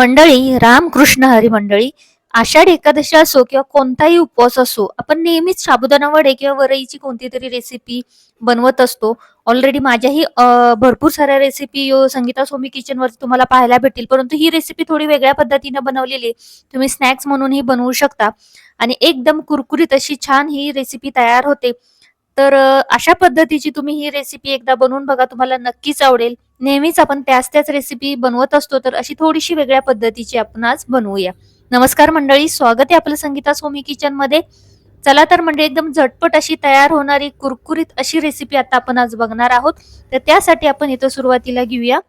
मंडळी रामकृष्ण हरी मंडळी आषाढ एकादशी असो किंवा कोणताही उपवास असो आपण नेहमीच साबुदाणा वडे किंवा वरईची कोणती तरी रेसिपी बनवत असतो. ऑलरेडी माझ्याही भरपूर साऱ्या रेसिपी संगीता सोमी किचनवर तुम्हाला पाहायला भेटतील परंतु ही रेसिपी थोडी वेगळ्या पद्धतीनं बनवलेली आहे. तुम्ही स्नॅक्स म्हणूनही बनवू शकता. आणि एकदम कुरकुरीत अशी छान ही रेसिपी तयार होते. तर अशा पद्धतीची तुम्ही ही रेसिपी एकदा बनवून बघा तुम्हाला नक्कीच आवडेल. नेहमीच आपण त्याच त्याच रेसिपी बनवत असतो तर अशी थोडीशी वेगळ्या पद्धतीची आपण आज बनवूया. नमस्कार मंडळी स्वागत आहे आपलं संगीता सोमी किचनमध्ये. चला तर म्हणजे एकदम झटपट अशी तयार होणारी कुरकुरीत अशी रेसिपी आता आपण आज बघणार आहोत. तर त्यासाठी आपण इथं सुरुवातीला घेऊया.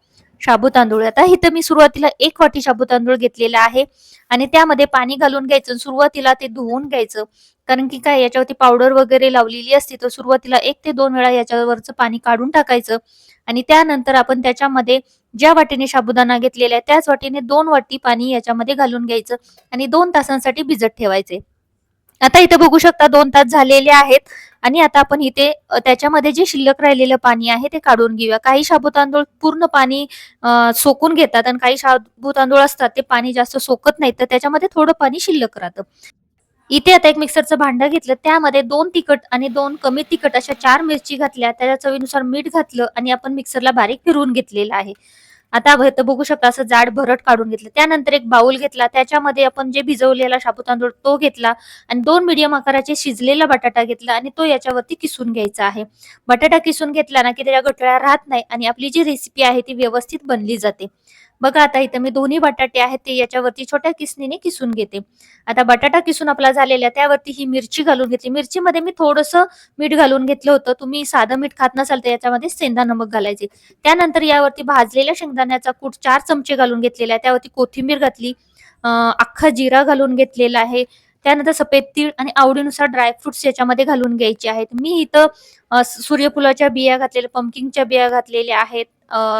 शाबू तांदूळ आता इथं मी सुरुवातीला एक वाटी शाबू तांदूळ घेतलेला आहे आणि त्यामध्ये पाणी घालून घ्यायचं सुरुवातीला ते धुवून घ्यायचं. कारण की काय याच्यावरती पावडर वगैरे लावलेली असते तर सुरुवातीला एक ते दोन वेळा याच्यावरचं पाणी काढून टाकायचं. आणि त्यानंतर आपण त्याच्यामध्ये ज्या वाटीने साबुदाणा घेतलेला आहे त्याच वाटीने दोन वाटी पाणी याच्यामध्ये घालून घ्यायचं आणि दोन तासांसाठी भिजत ठेवायचे. आता इथे बघू शकता दोन तास झालेले आहेत. आणि आता आपण इथे त्याच्यामध्ये जे शिल्लक राहिलेलं पाणी आहे ते काढून घेऊया. काही शाबू तांदूळ पूर्ण पाणी सोकून घेतात आणि काही शाबू तांदूळ असतात ते पाणी जास्त सोकत नाही तर त्याच्यामध्ये थोडं पाणी शिल्लक राहतं. इथे आता एक मिक्सरचं भांडं घेतलं त्यामध्ये दोन तिखट आणि दोन कमी तिखट अशा चार मिरची घातल्या त्याच्या चवीनुसार मीठ घातलं आणि आपण मिक्सरला बारीक फिरवून घेतलेलं आहे. आता बघू शकता असं जाड भरट काढून घेतलं. त्यानंतर एक बाउल घेतला. त्याच्यामध्ये आपण जे भिजवलेला शाबू तांदूळ तो घेतला. आणि दोन मीडियम आकाराचे शिजलेला बटाटा घेतला आणि तो याच्यावरती किसून घ्यायचा आहे. बटाटा किसून घेतला ना की त्याच्या गठळ्या राहत नाही आणि आपली जी रेसिपी आहे ती व्यवस्थित बनली जाते. बघा आता इथं मी दोन्ही बटाटे आहेत ते याच्यावरती छोट्या किसणीने किसून घेते. आता बटाटा किसून आपला झालेला आहे, त्यावरती ही मिरची घालून घेतली. मिरचीमध्ये मी थोडंसं मीठ घालून घेतलं होतं. तुम्ही साधं मीठ खात नसाल तर याच्यामध्ये सेंधा नमक घालायचे. त्यानंतर यावरती भाजलेल्या शेंगदाण्याचा कूट चार चमचे घालून घेतलेला आहे. त्यावरती कोथिंबीर घातली अख्खा जिरा घालून घेतलेला आहे. त्यानंतर सफेद तीळ आणि आवडीनुसार ड्रायफ्रुट्स याच्यामध्ये घालून घ्यायचे आहेत. मी इथं सूर्यफुलाच्या बिया घातलेल्या पंकिंगच्या बिया घातलेल्या आहेत.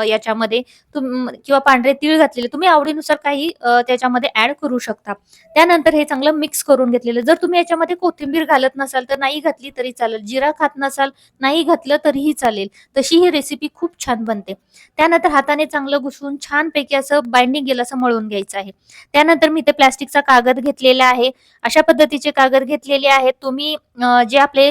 याच्यामध्ये तुम किंवा पांढरे तीळ घातलेले तुम्ही आवडीनुसार काही त्याच्यामध्ये ऍड करू शकता. त्यानंतर हे चांगलं मिक्स करून घेतलेलं जर तुम्ही याच्यामध्ये कोथिंबीर घालत नसाल तर नाही घातली तरी चालेल. जिरा खात नसाल नाही घातलं तरीही चालेल. तशी ही रेसिपी खूप छान बनते. त्यानंतर हाताने चांगलं घुसून छानपैकी असं बाइंडिंग गेलं असं मळून घ्यायचं आहे. त्यानंतर मी ते प्लास्टिकचा कागद घेतलेला आहे. अशा पद्धतीचे कागद घेतलेले आहेत. तुम्ही जे आपले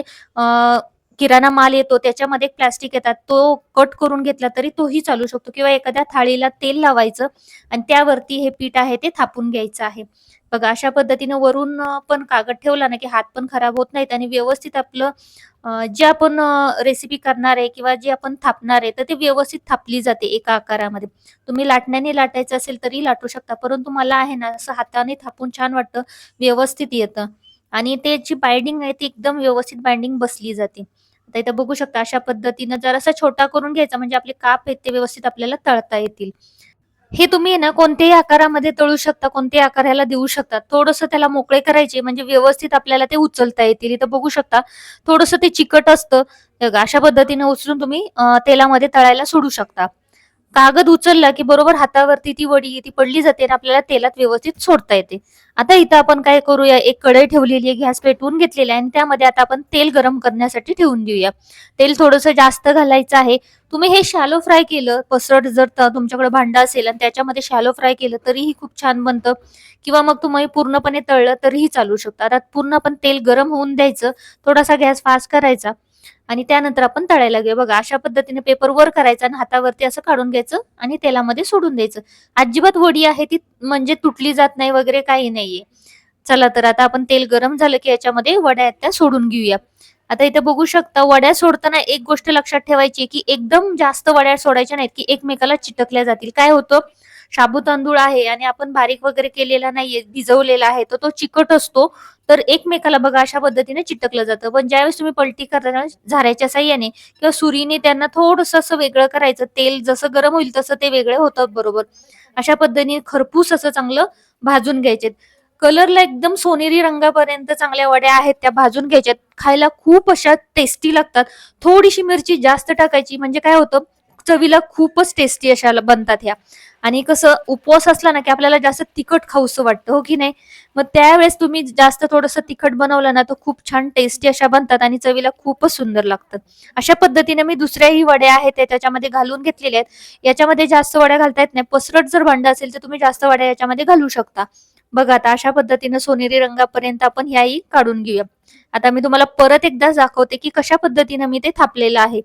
किराणा माल येतो त्याच्यामध्ये एक प्लास्टिक येतात. तो कट करून घेतला तरी तोही चालू शकतो. किंवा एखाद्या थाळीला तेल लावायचं आणि त्यावरती हे पीठ आहे ते थापून घ्यायचं आहे. बघा अशा पद्धतीने वरून पण कागद ठेवला ना की हात पण खराब होत नाहीत आणि व्यवस्थित आपलं जे आपण रेसिपी करणार आहे किंवा जे आपण थापणार आहे तर ते व्यवस्थित थापली जाते एका आकारामध्ये. तुम्ही लाटण्याने लाटायचं असेल तरी लाटू शकता परंतु मला आहे ना असं हाताने थापून छान वाटतं व्यवस्थित येतं. आणि ते जी बाइंडिंग आहे ती एकदम व्यवस्थित बाइंडिंग बसली जाते. आता इथं बघू शकता अशा पद्धतीनं जरासा छोटा करून घ्यायचा म्हणजे आपले काप आहेत ते व्यवस्थित आपल्याला तळता येतील. हे तुम्ही ना कोणत्याही आकारामध्ये तळू शकता कोणत्याही आकाराला देऊ शकता. थोडंसं त्याला मोकळे करायचे म्हणजे व्यवस्थित आपल्याला ते उचलता येतील. इथं बघू शकता थोडंसं ते चिकट असतं. अशा पद्धतीने उचलून तुम्ही तेलामध्ये तळायला सोडू शकता. कागद उचलला की बरोबर हातावरती ती वडी ती पडली जाते आणि आपल्याला तेलात व्यवस्थित सोडता येते. आता इथं आपण काय करूया? एक कढई ठेवलेली आहे गॅस पेटवून घेतलेला आहे आणि त्यामध्ये आता आपण तेल गरम करण्यासाठी ठेवून देऊया. तेल थोडंसं जास्त घालायचं आहे. तुम्ही हे शॅलो फ्राय केलं पसरट जर तुमच्याकडे भांडं असेल आणि त्याच्यामध्ये शॅलो फ्राय केलं तरीही खूप छान बनतं. किंवा मग तुम्ही पूर्णपणे तळलं तरीही चालू शकतं. आता पूर्ण पण तेल गरम होऊन द्यायचं थोडासा गॅस फास्ट करायचा. आणि त्यानंतर आपण तळायला घेऊ बघा अशा पद्धतीने पेपर वर करायचा आणि हातावरती असं काढून घ्यायचं आणि तेलामध्ये सोडून द्यायचं. अजिबात वडी आहे ती म्हणजे तुटली जात नाही वगैरे काही नाहीये. चला तर आता आपण तेल गरम झालं की याच्यामध्ये वड्या त्या सोडून घेऊया. आता इथे बघू शकता वड्या सोडताना एक गोष्ट लक्षात ठेवायची की एकदम जास्त वड्या सोडायच्या नाहीत की एकमेकाला चिटकल्या जातील. काय होतं? शाबू तांदूळ आहे आणि आपण बारीक वगैरे केलेला नाहीये भिजवलेला आहे तर तो चिकट असतो. तर एकमेकाला बघा अशा पद्धतीने चिटकलं जातं. पण ज्यावेळेस तुम्ही पलटी करताना झाऱ्याच्या साह्याने किंवा सुरीने त्यांना थोडस असं वेगळं करायचं तेल जसं गरम होईल तसं ते वेगळे होतं बरोबर. अशा पद्धतीने खरपूस असं चांगलं भाजून घ्यायचे कलरला एकदम सोनेरी रंगापर्यंत चांगल्या वड्या आहेत त्या भाजून घ्यायच्यात. खायला खूप अशा टेस्टी लागतात. थोडीशी मिरची जास्त टाकायची म्हणजे काय होतं चवीला खूपच टेस्टी अशा बनतात ह्या. आणि कसं उपवास असला ना की आपल्याला जास्त तिखट खाऊसं वाटतं हो की नाही? मग त्यावेळेस तुम्ही जास्त थोडंसं तिखट बनवलं ना तर खूप छान टेस्टी अशा बनतात आणि चवीला खूपच सुंदर लागतात. अशा पद्धतीने मी दुसऱ्याही वड्या आहेत त्याच्यामध्ये घालून घेतलेल्या आहेत. याच्यामध्ये जास्त वड्या घालता येत नाही. पसरट जर भांड असेल तर तुम्ही जास्त वड्या याच्यामध्ये घालू शकता. बघा आता अशा पद्धतीने सोनेरी रंगापर्यंत आपण ह्याही काढून घेऊया. आता मी तुम्हाला परत एकदा दाखवते की कशा पद्धतीने मी ते थापलेलं आहे.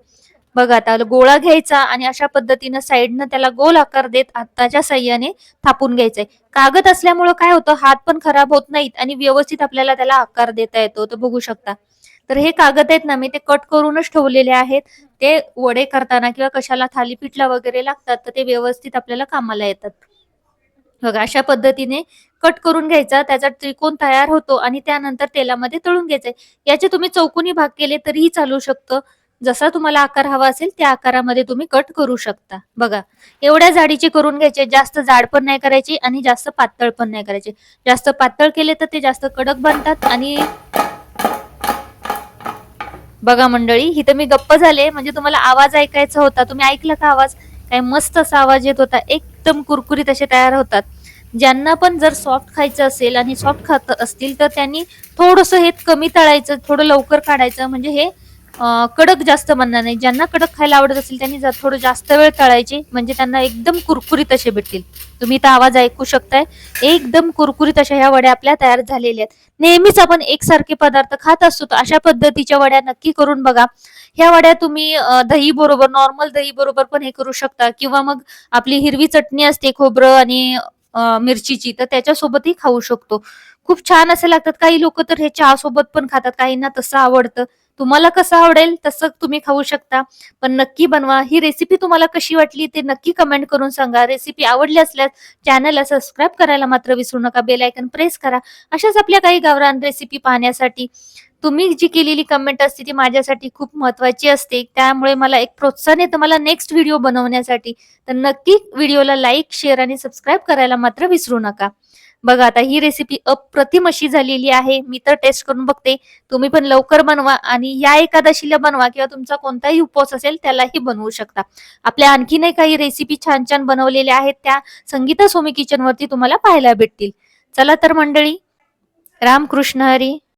बघा आता गोळा घ्यायचा आणि अशा पद्धतीनं साईडनं त्याला गोल आकार देत हाताच्या साह्याने थापून घ्यायचंय. कागद असल्यामुळं काय होतं हात पण खराब होत नाहीत आणि व्यवस्थित आपल्याला त्याला आकार देता येतो तर बघू शकता. तर हे कागद आहेत ना मी ते कट करूनच ठेवलेले आहेत. ते वडे करताना किंवा कशाला थालीपीठला वगैरे लागतात तर ते व्यवस्थित आपल्याला कामाला येतात. बघा अशा पद्धतीने कट करून घ्यायचा त्याचा त्रिकोण तयार होतो आणि त्यानंतर तेलामध्ये तळून घ्यायचे याचे तुम्ही चौकोनी भाग केले तरीही चालू शकतं. जसा तुम्हाला आकार हवा असेल त्या आकारामध्ये तुम्ही कट करू शकता. बघा एवढ्या जाडीचे करून घ्यायचे जास्त जाड पण नाही करायची आणि जास्त पातळ पण नाही करायचे. जास्त पातळ केले तर ते जास्त कडक बनतात आणि बघा मंडळी इथं मी गप्प झाले म्हणजे तुम्हाला आवाज ऐकायचा होता. तुम्ही ऐकला का आवाज? काय मस्त असा आवाज येत होता. एकदम कुरकुरीत असे तयार होतात. ज्यांना पण जर सॉफ्ट खायचं असेल आणि सॉफ्ट खात असतील तर त्यांनी थोडस हे कमी तळायचं थोडं लवकर काढायचं म्हणजे हे कडक जास्त बनणार नाही. ज्यांना कडक खायला आवडत असेल त्यांनी जा- थोडं जास्त वेळ तळायचे म्हणजे त्यांना एकदम कुरकुरीत असे भेटतील. तुम्ही तर आवाज ऐकू शकताय. एकदम कुरकुरीत अशा ह्या वड्या आपल्या तयार झालेल्या आहेत. नेहमीच आपण एकसारखे पदार्थ खात असतो तर अशा पद्धतीच्या वड्या नक्की करून बघा. ह्या वड्या तुम्ही दही बरोबर नॉर्मल दही बरोबर पण हे करू शकता. किंवा मग आपली हिरवी चटणी असते खोबरं आणि मिरचीची तर त्याच्यासोबतही खाऊ शकतो. खूप छान असे लागतात. काही लोक तर हे चहा सोबत पण खातात. काहींना तसं आवडतं. तुम्हाला कसं आवडेल तसं तुम्ही खाऊ शकता. पण नक्की बनवा. ही रेसिपी तुम्हाला कशी वाटली ते नक्की कमेंट करून सांगा. रेसिपी आवडली असल्यास चॅनलला सबस्क्राईब करायला मात्र विसरू नका. बेल आयकन प्रेस करा. अशाच आपल्या काही गावरान रेसिपी पाहण्यासाठी तुम्ही जी केलेली कमेंट असते ती माझ्यासाठी खूप महत्वाची असते. त्यामुळे मला एक प्रोत्साहन येतं मला नेक्स्ट व्हिडिओ बनवण्यासाठी. तर नक्की व्हिडिओला लाईक शेअर आणि सबस्क्राईब करायला मात्र विसरू नका. बघा आता ही रेसिपी अप्रतिम अशी झालेली आहे. मी तर टेस्ट करून बघते. तुम्ही पण लवकर बनवा आणि या एकादशीला बनवा किंवा तुमचा कोणताही उपवास असेल त्यालाही बनवू शकता. आपल्या आणखीनही काही रेसिपी छान छान बनवलेल्या आहेत त्या संगीता सोमी किचन वरती तुम्हाला पाहायला भेटतील. चला तर मंडळी रामकृष्ण हरी.